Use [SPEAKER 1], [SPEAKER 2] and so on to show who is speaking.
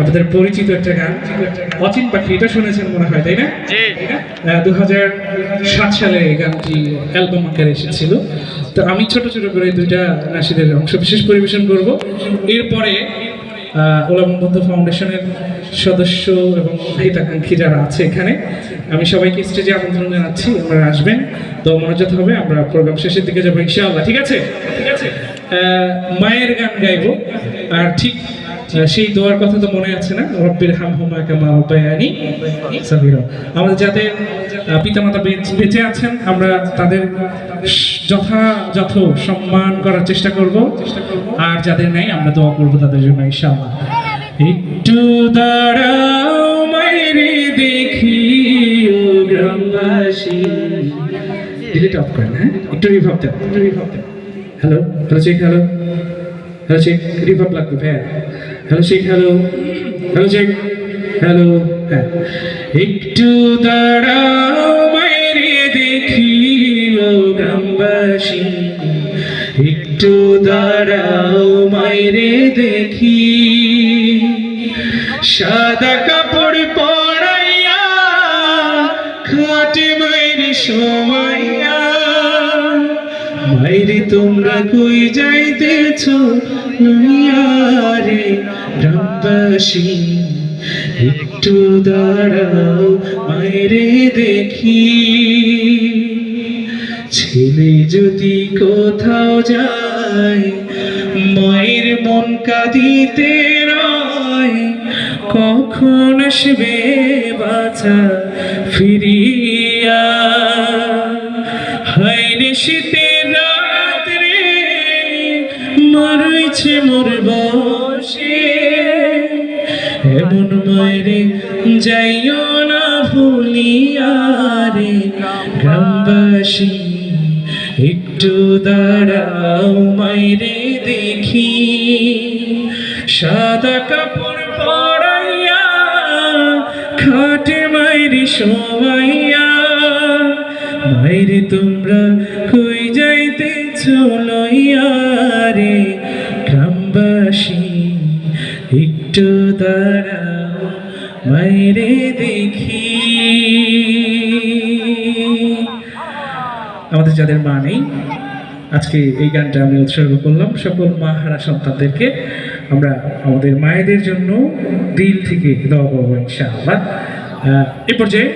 [SPEAKER 1] আপনাদের পরিচিত একটা গান অচিন পাখি এটা শুনেছেন মনে হয় তাই না? দু হাজার সাত সালে গানটি অ্যালবাম আকারে এসেছিল। তো আমি ছোট ছোট করে দুইটা নাসিদের অংশ বিশেষ পরিবেশন করব। এরপরে ওলাম বন্ধু ফাউন্ডেশনের সদস্য এবং হিতাকাঙ্ক্ষী যারা আছে এখানে আমি সবাইকে স্টেজে আমন্ত্রণ জানাচ্ছি আপনারা আসবেন তো মনোযোগ হবে আমরা প্রোগ্রাম শেষের দিকে যাব ইনশাআল্লাহ ঠিক আছে? ঠিক আছে। মায়ের গান গাইবো আর ঠিক সেই দোয়ার কথা তো মনে আছে না? রব্বির হাম হুমা কামা রব্বায়ানি আমাদের যাদের পিতামাতা বেঁচে আছেন, আমরা তাদের যথাযথ সম্মান করার চেষ্টা করব। আর যাদের নেই, আমরা দোয়া করব তাদের জন্য, ইনশাআল্লাহ। একটু দাঁড়াও মাইরে দেখি ও গ্রামবাসী। ডিলিট অফ করেন হ্যাঁ? একটু রিভাব দেন hello hello check hello hello check reverb লাগবে, ভাইয়া। Hello check hello hello check hello হ্যাঁ। একটু দাঁড়াও মাইরে দেখি ও গ্রামবাসী। একটু দাঁড়াও মাইরে দেখি। সাদা কাপড় পরাইয়া, খাটে মাইরে সময়য়া মাইরে তোমরা কই যাইতেছ? রে গ্রামবাসী, একটু দাঁড়াও, মাইরে দেখি। ছেলে যদি কোথাও যায়, মায়ের মন কাঁদিতে রয়, কখন আসবে বাছা ফিরিয়া? হাইরে শীতের মারইছে মোর বসে। এমন মায়েরে যাইও না ভুলিয়া রে। গ্রামবাসী, একটু দাঁড়াও মাইরে দেখি। সাদা কাপড় পরাইয়া, খাটে মাইরি সবাইয়া মাইরে তোমরা কই যাইতে চলইয়া রে? গ্রামবাসী একটু দাঁড়াও, মাইরে দেখি। আমাদের যাদের মা নেই, আজকে এই গানটা আমি উৎসর্গ করলাম। সকল মা হারা সন্তানদেরকে আমরা আমাদের মায়েদের জন্য দিল থেকে দোয়া করব ইনশাআল্লাহ। এ পর্যায়ে